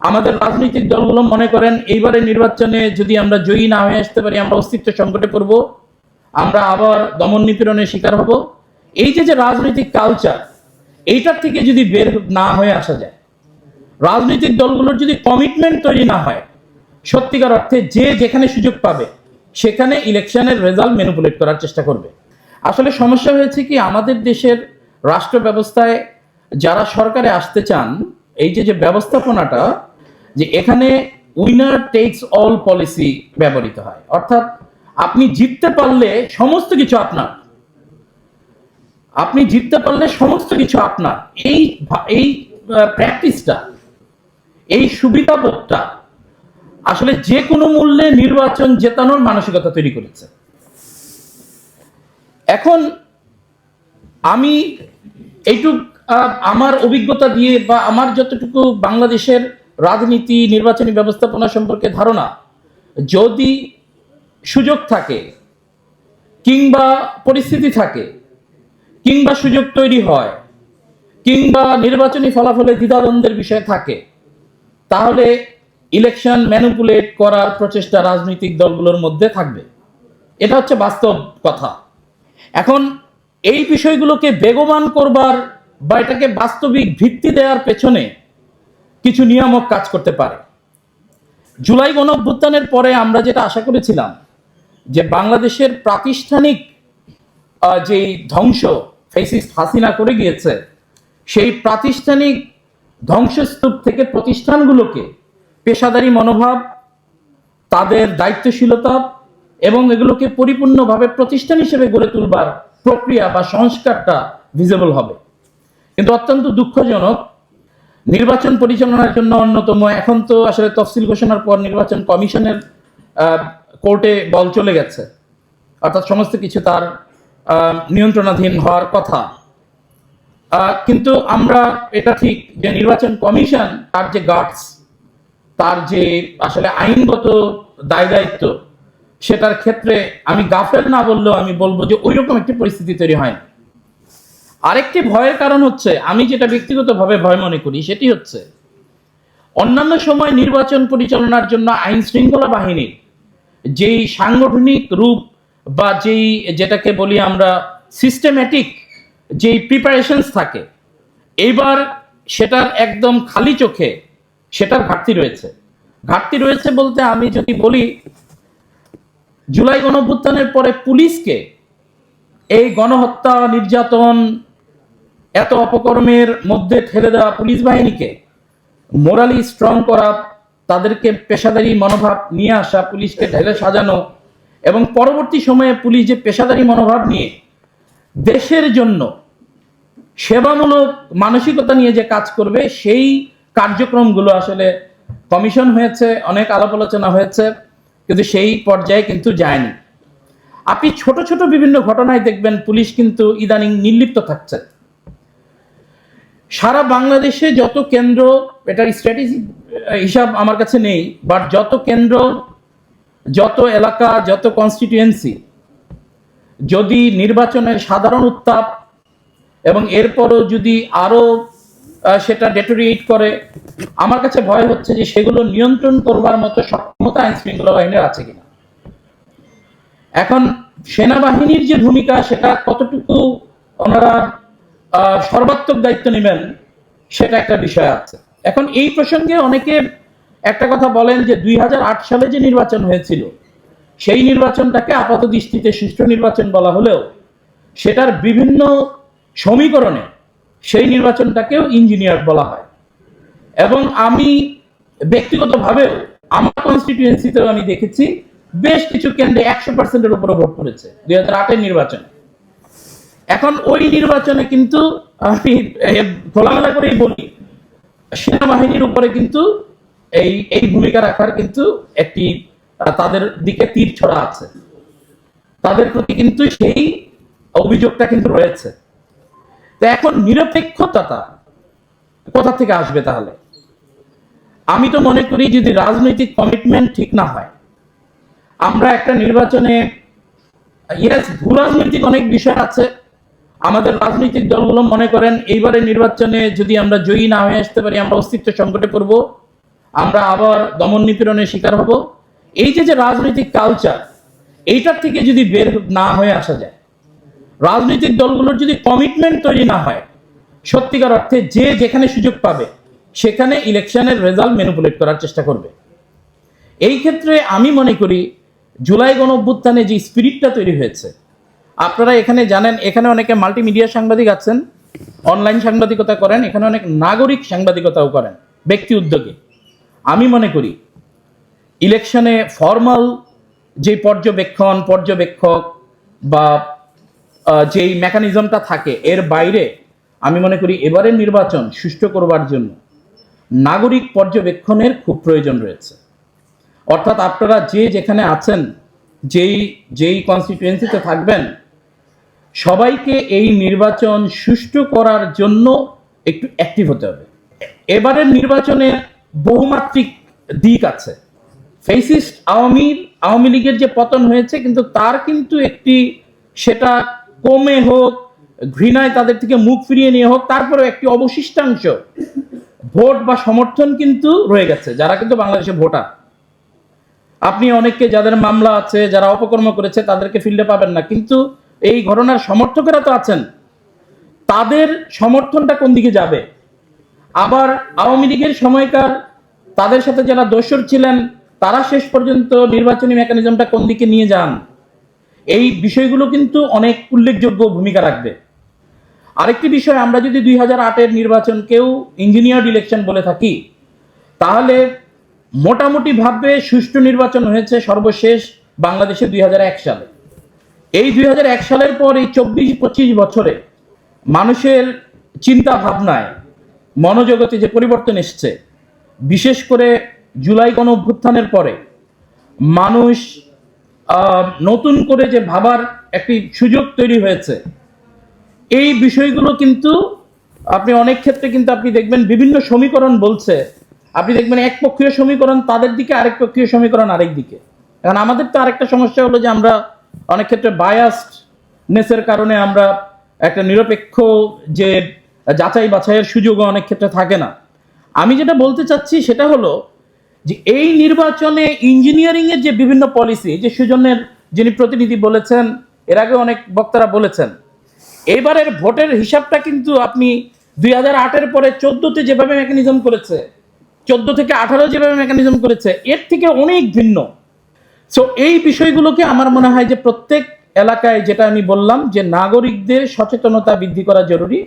আমাদের রাজনৈতিক দলগুলো মনে করেন, এইবারের নির্বাচনে যদি আমরা জয়ী না হয়ে আসতে পারি, আমরা অস্তিত্ব সংকটে পড়ব, আমরা আবার দমন নিপীড়নের শিকার হব। এই যে যে রাজনৈতিক কালচার এইটার থেকে যদি বের না হয়ে আসা যায়, রাজনৈতিক দলগুলোর যদি কমিটমেন্ট তৈরি না হয়, সত্যিকার অর্থে যে যেখানে সুযোগ পাবে, সেখানে ইলেকশনের রেজাল্ট ম্যানিপুলেট করার চেষ্টা করবে। আসলে সমস্যা হয়েছে কি, আমাদের দেশের রাষ্ট্র ব্যবস্থায় যারা সরকারে আসতে চান, এই যে যে ব্যবস্থাপনাটা যে এখানে উইনার টেক্স অল পলিসি ব্যবহৃত হয়। অর্থাৎ আপনি জিততে পারলে সমস্ত কিছু আপনার। আপনি জিততে পারলে সমস্ত কিছু আপনার। এই এই প্র্যাকটিসটা এই সুবিধাবোধটা আসলে যে কোনো মূল্যে নির্বাচন জেতানোর মানসিকতা তৈরি করেছে। এখন আমি এইটুক আমার অভিজ্ঞতা দিয়ে বা আমার যতটুকু বাংলাদেশের রাজনীতি, নির্বাচনী ব্যবস্থাপনা সম্পর্কে ধারণা যদি সুযোগ থাকে কিংবা পরিস্থিতি থাকে, কিংবা সুযোগ তৈরি হয়, কিংবা নির্বাচনী ফলাফলে দ্বিধাদ্বন্দ্বের বিষয় থাকে, তাহলে ইলেকশন ম্যানুপুলেট করার প্রচেষ্টা রাজনৈতিক দলগুলোর মধ্যে থাকবে। এটা হচ্ছে বাস্তব কথা। এখন এই বিষয়গুলোকে বেগবান করবার বা এটাকে বাস্তবিক ভিত্তি দেওয়ার পেছনে কিছু নিয়ামক কাজ করতে পারে। জুলাই গণ অভ্যুত্থানের পরে আমরা যেটা আশা করেছিলাম, যে বাংলাদেশের প্রাতিষ্ঠানিক যেই ধ্বংস ফেসিস্ট হাসিনা করে গিয়েছে, সেই প্রাতিষ্ঠানিক ধ্বংসস্তূপ থেকে প্রতিষ্ঠানগুলোকে পেশাদারি মনোভাব, তাদের দায়িত্বশীলতা এবং এগুলোকে পরিপূর্ণভাবে প্রতিষ্ঠান হিসেবে গড়ে তুলবার প্রক্রিয়া বা সংস্কারটা ভিজিবল হবে। কিন্তু অত্যন্ত দুঃখজনক নির্বাচন পরিচালনার জন্য অন্যতম। এখন তো আসলে তফসিল ঘোষণার পর নির্বাচন কমিশনের কোর্টে বল চলে গেছে। অর্থাৎ সমস্ত কিছু তার নিয়ন্ত্রণাধীন হওয়ার কথা। কিন্তু আমরা এটা ঠিক যে নির্বাচন কমিশন তার যে গার্ডস তার যে আসলে আইনগত দায় দায়িত্ব, সেটার ক্ষেত্রে আমি গাফেল না বললেও আমি বলব যে ওই রকম একটি পরিস্থিতি তৈরি হয়নি আরেকটি ভয়ের কারণ হচ্ছে, আমি যেটা ব্যক্তিগতভাবে ভয় মনে করি সেটি হচ্ছে, অন্যান্য সময় নির্বাচন পরিচালনার জন্য আইন শৃঙ্খলা বাহিনীর যেই সাংগঠনিক রূপ বা যেই, যেটাকে বলি আমরা সিস্টেম্যাটিক যেই প্রিপারেশনস থাকে, এইবার সেটার একদম খালি চোখে সেটার ঘাটতি রয়েছে। ঘাটতি রয়েছে বলতে আমি যদি বলি, জুলাই গণঅভ্যুত্থানের পরে পুলিশকে এই গণহত্যা, নির্যাতন এত অপকর্মের মধ্যে ঠেলে দেওয়া পুলিশ বাহিনীকে মোরালি স্ট্রং করা, তাদেরকে পেশাদারি মনোভাব নিয়ে আসা, পুলিশকে ঢেলে সাজানো এবং পরবর্তী সময়ে পুলিশ যে পেশাদারি মনোভাব নিয়ে দেশের জন্য সেবামূলক মানসিকতা নিয়ে যে কাজ করবে, সেই কার্যক্রমগুলো আসলে কমিশন হয়েছে, অনেক আলাপ আলোচনা হয়েছে, কিন্তু সেই পর্যায়ে কিন্তু যায়নি। আপনি ছোট ছোট বিভিন্ন ঘটনায় দেখবেন পুলিশ কিন্তু ইদানিং নির্লিপ্ত থাকছে। সারা বাংলাদেশে যত কেন্দ্র এটার স্ট্র্যাটেজি হিসাব আমার কাছে নেই বাট যত কেন্দ্র, যত এলাকা, যত কনস্টিটিউয়েন্সি যদি নির্বাচনের সাধারণ উত্তাপ এবং এরপরও যদি আরও সেটা ডেটোরিয়েট করে, আমার কাছে ভয় হচ্ছে যে সেগুলো নিয়ন্ত্রণ করবার মতো সক্ষমতা আইন শৃঙ্খলা বাহিনীর আছে কিনা। এখন সেনাবাহিনীর যে ভূমিকা, সেটা কতটুকু ওনারা সর্বাত্মক দায়িত্ব নেবেন, সেটা একটা বিষয় আছে। এখন এই প্রসঙ্গে অনেকে একটা কথা বলেন যে দুই হাজার আট সালে যে নির্বাচন হয়েছিল, সেই নির্বাচনটাকে আপাত দৃষ্টিতে সুষ্ঠু নির্বাচন বলা হলেও সেটার বিভিন্ন সমীকরণে সেই নির্বাচনটাকেও ইঞ্জিনিয়ার বলা হয়। এবং আমি ব্যক্তিগতভাবেও আমার কনস্টিটিউয়েন্সিতেও আমি দেখেছি, বেশ কিছু কেন্দ্রে একশো পার্সেন্টের উপরে ভোট পড়েছে দুই হাজার আটের নির্বাচনে। এখন ওই নির্বাচনে কিন্তু আমি খোলামেলা করেই বলি, সেনাবাহিনীর উপরে কিন্তু এই এই ভূমিকা রাখার কিন্তু একটি, তাদের দিকে তীর ছড়া আছে। তাদের প্রতি কিন্তু সেই অভিযোগটা কিন্তু রয়েছে। তো এখন নিরপেক্ষতাটা কোথা থেকে আসবে তাহলে? আমি তো মনে করি যদি রাজনৈতিক কমিটমেন্ট ঠিক না হয়, আমরা একটা নির্বাচনে ইয়েস ভূ রাজনৈতিক অনেক বিষয় আছে আমাদের রাজনৈতিক দলগুলো মনে করেন, এইবারের নির্বাচনে যদি আমরা জয়ী না হয়ে আসতে পারি, আমরা অস্তিত্ব সংকটে পড়ব, আমরা আবার দমন নিপীড়নের শিকার হব। এই যে যে রাজনৈতিক কালচার এইটার থেকে যদি বের না হয়ে আসা যায়, রাজনৈতিক দলগুলোর যদি কমিটমেন্ট তৈরি না হয়, সত্যিকার অর্থে যে যেখানে সুযোগ পাবে, সেখানে ইলেকশনের রেজাল্ট ম্যানিপুলেট করার চেষ্টা করবে। এই ক্ষেত্রে আমি মনে করি, জুলাই গণ অভ্যুত্থানে যে স্পিরিটটা তৈরি হয়েছে আপনারা এখানে জানেন, এখানে অনেকে মাল্টিমিডিয়া সাংবাদিক আছেন অনলাইন সাংবাদিকতা করেন, এখানে অনেক নাগরিক সাংবাদিকতাও করেন, ব্যক্তি উদ্যোগে। আমি মনে করি, ইলেকশনে ফর্মাল যে পর্যবেক্ষণ, পর্যবেক্ষক বা যেই মেকানিজমটা থাকে, এর বাইরে আমি মনে করি এবারের নির্বাচন সুষ্ঠু করবার জন্য নাগরিক পর্যবেক্ষণের খুব প্রয়োজন রয়েছে। অর্থাৎ আপনারা যে যেখানে আছেন, যেই যেই কনস্টিটুয়েন্সিতে থাকবেন সবাইকে এই নির্বাচন সুষ্ঠু করার জন্য একটু অ্যাক্টিভ হতে হবে। এবারের নির্বাচনে বহুমাত্রিক দিক আছে। ফেসিস্ট আওয়ামী আওয়ামী লীগের যে পতন হয়েছে, কিন্তু তার কিন্তু একটি সেটা কমে হোক, ঘৃণায় তাদের থেকে মুখ ফিরিয়ে নিয়ে হোক, তারপরেও একটি অবশিষ্টাংশ ভোট বা সমর্থন কিন্তু রয়ে গেছে, যারা কিন্তু বাংলাদেশে ভোটার। আপনি অনেককে যাদের মামলা আছে, যারা অপকর্ম করেছে, তাদেরকে ফিল্ডে পাবেন না। কিন্তু এই ঘটনার সমর্থকেরা তো আছেন। তাদের সমর্থনটা কোন দিকে যাবে? আবার আওয়ামী লীগের সময়কার তাদের সাথে যারা দোষর ছিলেন, তারা শেষ পর্যন্ত নির্বাচনী মেকানিজমটা কোন দিকে নিয়ে যান? এই বিষয়গুলো কিন্তু অনেক উল্লেখযোগ্য ভূমিকা রাখবে। আরেকটি বিষয়, আমরা যদি দুই হাজার আটের নির্বাচনকেও ইঞ্জিনিয়ার্ড ইলেকশন বলে থাকি, তাহলে মোটামুটি ভাবে সুষ্ঠু নির্বাচন হয়েছে সর্বশেষ বাংলাদেশে দুই হাজার এক সালে। এই দুই সালের পর এই চব্বিশ, পঁচিশ বছরে মানুষের চিন্তা ভাবনায় মনোজগতে যে পরিবর্তন এসছে, বিশেষ করে জুলাই গণ অভ্যুত্থানের পরে মানুষ নতুন করে যে ভাবার একটি সুযোগ তৈরি হয়েছে, এই বিষয়গুলো কিন্তু আপনি অনেক ক্ষেত্রে কিন্তু আপনি দেখবেন বিভিন্ন সমীকরণ বলছে। আপনি দেখবেন এক পক্ষীয় সমীকরণ, তাদের দিকে আরেক পক্ষীয় সমীকরণ আরেক দিকে। কারণ আমাদের তো আরেকটা সমস্যা হলো যে আমরা অনেক ক্ষেত্রে বায়াসড নেসের কারণে আমরা একটা নিরপেক্ষ যে যাচাই বাছাইয়ের সুযোগও অনেক ক্ষেত্রে থাকে না। আমি যেটা বলতে চাচ্ছি সেটা হলো যে এই নির্বাচনে ইঞ্জিনিয়ারিং এর যে বিভিন্ন পলিসি যে সুজনের যিনি প্রতিনিধি বলেছেন, এর আগে অনেক বক্তারা বলেছেন, এবারের ভোটের হিসাবটা কিন্তু আপনি দুই হাজার আটের পরে চোদ্দতে যেভাবে মেকানিজম করেছে, চোদ্দ থেকে আঠারো যেভাবে মেকানিজম করেছে, এর থেকে অনেক ভিন্ন। সো এই বিষয়গুলোকে আমার মনে হয় যে প্রত্যেক এলাকায় যেটা আমি বললাম যে নাগরিকদের সচেতনতা বৃদ্ধি করা জরুরি।